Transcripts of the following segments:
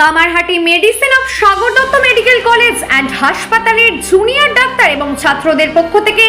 Kamarhati medicine of Sagar Dutta medical college and হাসপাতালের junior doctor এবং ছাত্রদের পক্ষ থেকে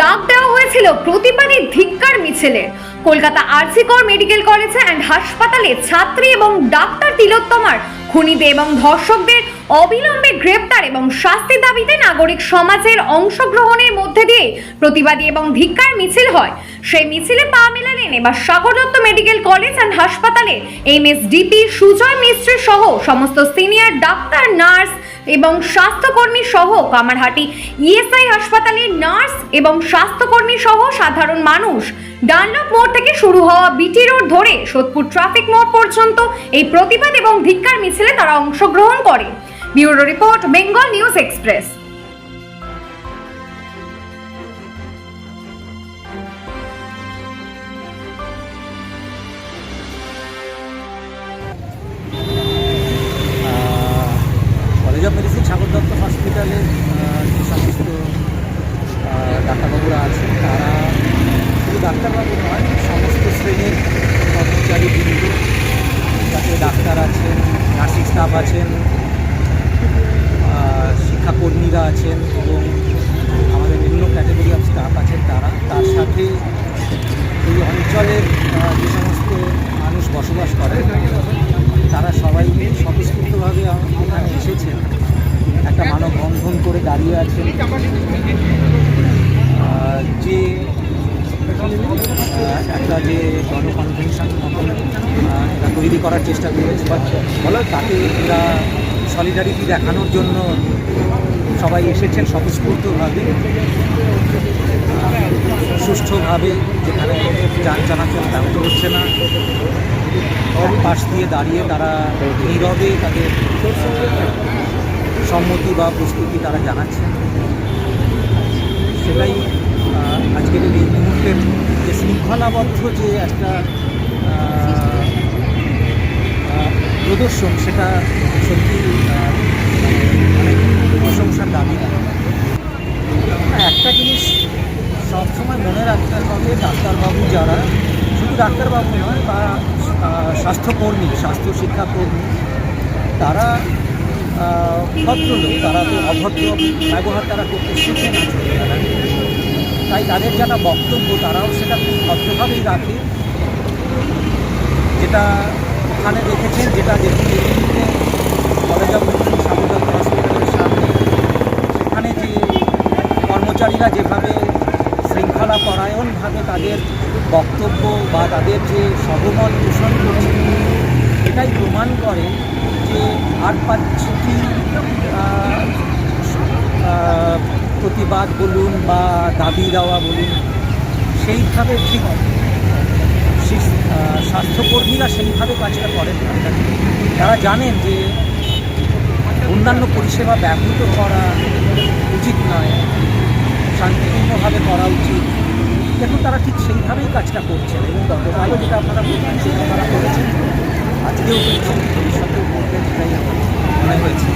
ডাক দেওয়া হয়েছিল প্রতিবাদী ধিক্কার মিছিলে। Kolkata RG Kar medical college and হাসপাতালে ছাত্রী এবং ডাক্তার তিলোত্তমার, খুনিদের এবং ধর্ষকদের অবিলম্বে গ্রেপ্তার এবং শাস্তি দাবিতে নাগরিক সমাজের অংশগ্রহণের মধ্যে দিয়ে প্রতিবাদী এবং ধিক্কার মিছিল হয়। সেই মিছিলে পা মেলালেন এবার Sagar Dutta medical college and হাসপাতালে এমএসডিপি সুজয় মিস্ত্রি সহ সমস্ত সিনিয়র ডাক্তার, নার্স এবং স্বাস্থ্যকর্মী সহ কামারহাটি ইএসআই হাসপাতালের নার্স এবং স্বাস্থ্যকর্মী সহ সাধারণ মানুষ। ডানলপ মোড় থেকে শুরু হওয়া বিটি রোড ধরে সোদপুর ট্রাফিক মোড় পর্যন্ত এই প্রতিবাদ এবং ধিক্কার মিছিলে তারা অংশগ্রহণ করে। Bureau report, Bengal news express. College of হসপিটালে যে সমস্ত ডাক্তারবাবুরা তারা শুধু ডাক্তারবাবু নয়, সমস্ত শ্রেণির কর্মচারী ডাক্তার আছেন স্টাফ আছেন শিক্ষাকর্মীরা আছেন এবং আমাদের বিভিন্ন ক্যাটাগরি অফ স্টাফ আছেন তারা। তার সাথে এই অঞ্চলের যে সমস্ত মানুষ বসবাস করেন, তারা সবাই স্বতঃস্ফূর্তভাবে এখানে এসেছেন। একটা মানববন্ধন করে দাঁড়িয়ে আছেন। যে একটা যে গণকনভেনশন এরা তৈরি করার চেষ্টা করেছে, বা বলো তাকে এরা সলিডারিটি দেখানোর জন্য সবাই এসেছেন স্বতঃস্ফূর্তভাবে সুষ্ঠুভাবে, যেখানে যান চলাচল ব্যাহত হচ্ছে না। পাশ দিয়ে দাঁড়িয়ে তারা নীরবে তাদের সম্মতি বা প্রস্তুতি তারা জানাচ্ছেন সেটাই আজকের এই মুহূর্তের যে শৃঙ্খলাবদ্ধ যে একটা প্রদর্শন, সেটা সত্যি আহ, মানে দাবি রাখে একটা জিনিস সবসময় মনে রাখতে হবে ডাক্তারবাবু যারা শুধু ডাক্তারবাবু নয় বা স্বাস্থ্যকর্মী স্বাস্থ্য শিক্ষাকর্মী তারা ভদ্রলোক তারা তো অভদ্র ব্যবহার তারা করতে শিখে না তাই তাদের যারা বক্তব্য তারাও সেটা খুব ভদ্রভাবেই রাখে। যেটা ওখানে দেখেছেন যেটা এই কলেজ অফ কর্মচারীরা যেভাবে শৃঙ্খলা পরায়ণভাবে তাদের বক্তব্য বা তাদের যে সহমত পোষণ করছে, এটাই প্রমাণ করে যে আর পাচ্ছি প্রতিবাদ বলুন বা দাবি দেওয়া বলুন, সেইভাবে ঠিক স্বাস্থ্যকর্মীরা সেইভাবে কাজটা করেন তারা জানেন যে অন্যান্য পরিষেবা ব্যাহত করা উচিত নয়। শান্তিপূর্ণভাবে করা উচিত। দেখুন, তারা ঠিক সেইভাবেই কাজটা করছেন। এবং গতকাল যেটা আপনারা বলছেন সেটা তারা করেছেন। আজকেও করছেন ভবিষ্যতেও করবেন সেটাই আমার মনে হয়েছে।